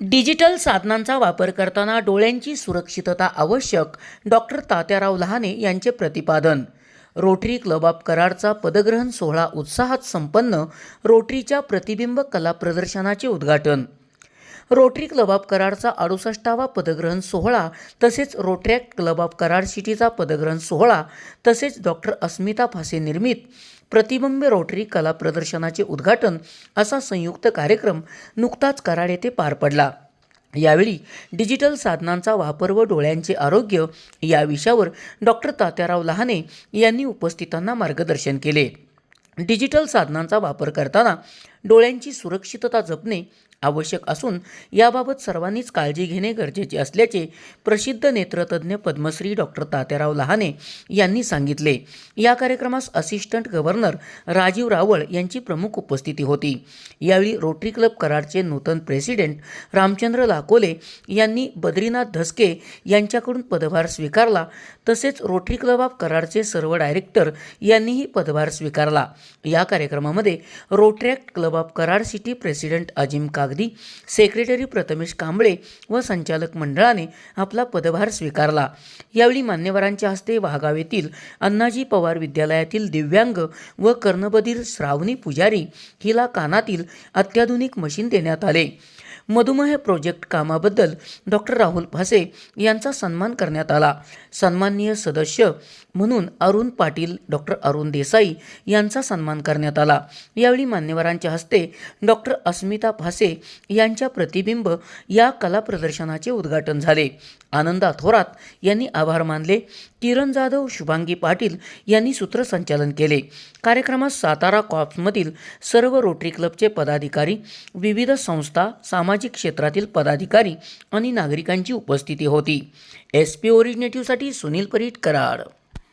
Digital साधनांचा वापर करताना डोळ्यांची सुरक्षितता आवश्यक डॉक्टर तात्याराव लहाने यांचे प्रतिपादन. रोटरी क्लब ऑफ कराडचा पदग्रहण सोहळा उत्साहात संपन्न रोटरीच्या प्रतिबिंब कला प्रदर्शनाचे उद्घाटन. रोटरी क्लब ऑफ कराडचा अडुसष्टावा पदग्रहण सोहळा तसेच रोटरॅक्ट क्लब ऑफ कराड सिटीचा पदग्रहण सोहळा तसेच डॉक्टर अस्मिता फासे निर्मित प्रतिबिंब रोटरी कला प्रदर्शनाचे उद्घाटन असा संयुक्त कार्यक्रम नुकताच कराड येथे पार पडला. यावेळी डिजिटल साधनांचा वापर व डोळ्यांचे आरोग्य या विषयावर डॉक्टर तात्याराव लहाने यांनी उपस्थितांना मार्गदर्शन केले. डिजिटल साधनांचा वापर करताना डोळ्यांची सुरक्षितता जपणे आवश्यक असून याबाबत सर्वांनीच काळजी घेणे गरजेचे असल्याचे प्रसिद्ध नेत्रतज्ञ पद्मश्री डॉक्टर तात्याराव लहाने यांनी सांगितले. या कार्यक्रमास असिस्टंट गव्हर्नर राजीव रावळ यांची प्रमुख उपस्थिती होती. यावेळी रोटरी क्लब कराडचे नूतन प्रेसिडेंट रामचंद्र लाकोले यांनी बद्रीनाथ धसके यांच्याकडून पदभार स्वीकारला. तसेच रोटरी क्लब ऑफ कराडचे सर्व डायरेक्टर यांनीही पदभार स्वीकारला. या कार्यक्रमामध्ये Rotaract club of Karad city president Azim Kagdi secretary Prathamesh Kamble व संचालक मंडळाने आपला पदभार स्वीकारला. यावेळी मान्यवरांच्या हस्ते वाहगाव येथील अण्णाजी पवार विद्यालयातील दिव्यांग व कर्णबधीर श्रावणी पुजारी हिला कानातील अत्याधुनिक मशीन देण्यात आले. मधुमेह प्रोजेक्ट कामाबद्दल डॉक्टर राहुल भासे यांचा सन्मान करण्यात आला. सन्माननीय सदस्य म्हणून अरुण पाटील डॉक्टर अरुण देसाई यांचा सन्मान करण्यात आला. यावेळी मान्यवरांच्या हस्ते डॉक्टर अस्मिता भासे यांच्या प्रतिबिंब या कला प्रदर्शनाचे उद्घाटन झाले. आनंदा थोरात यांनी आभार मानले. किरण जाधव शुभांगी पाटील यांनी सूत्रसंचालन केले. कार्यक्रमात सातारा कॉप्समधील सर्व रोटरी क्लबचे पदाधिकारी विविध संस्था सामाजिक सामाजिक क्षेत्रातील पदाधिकारी आणि नागरिकांची उपस्थिती होती. एस पी ओरिजिनेटिव्हसाठी सुनील परीट कराड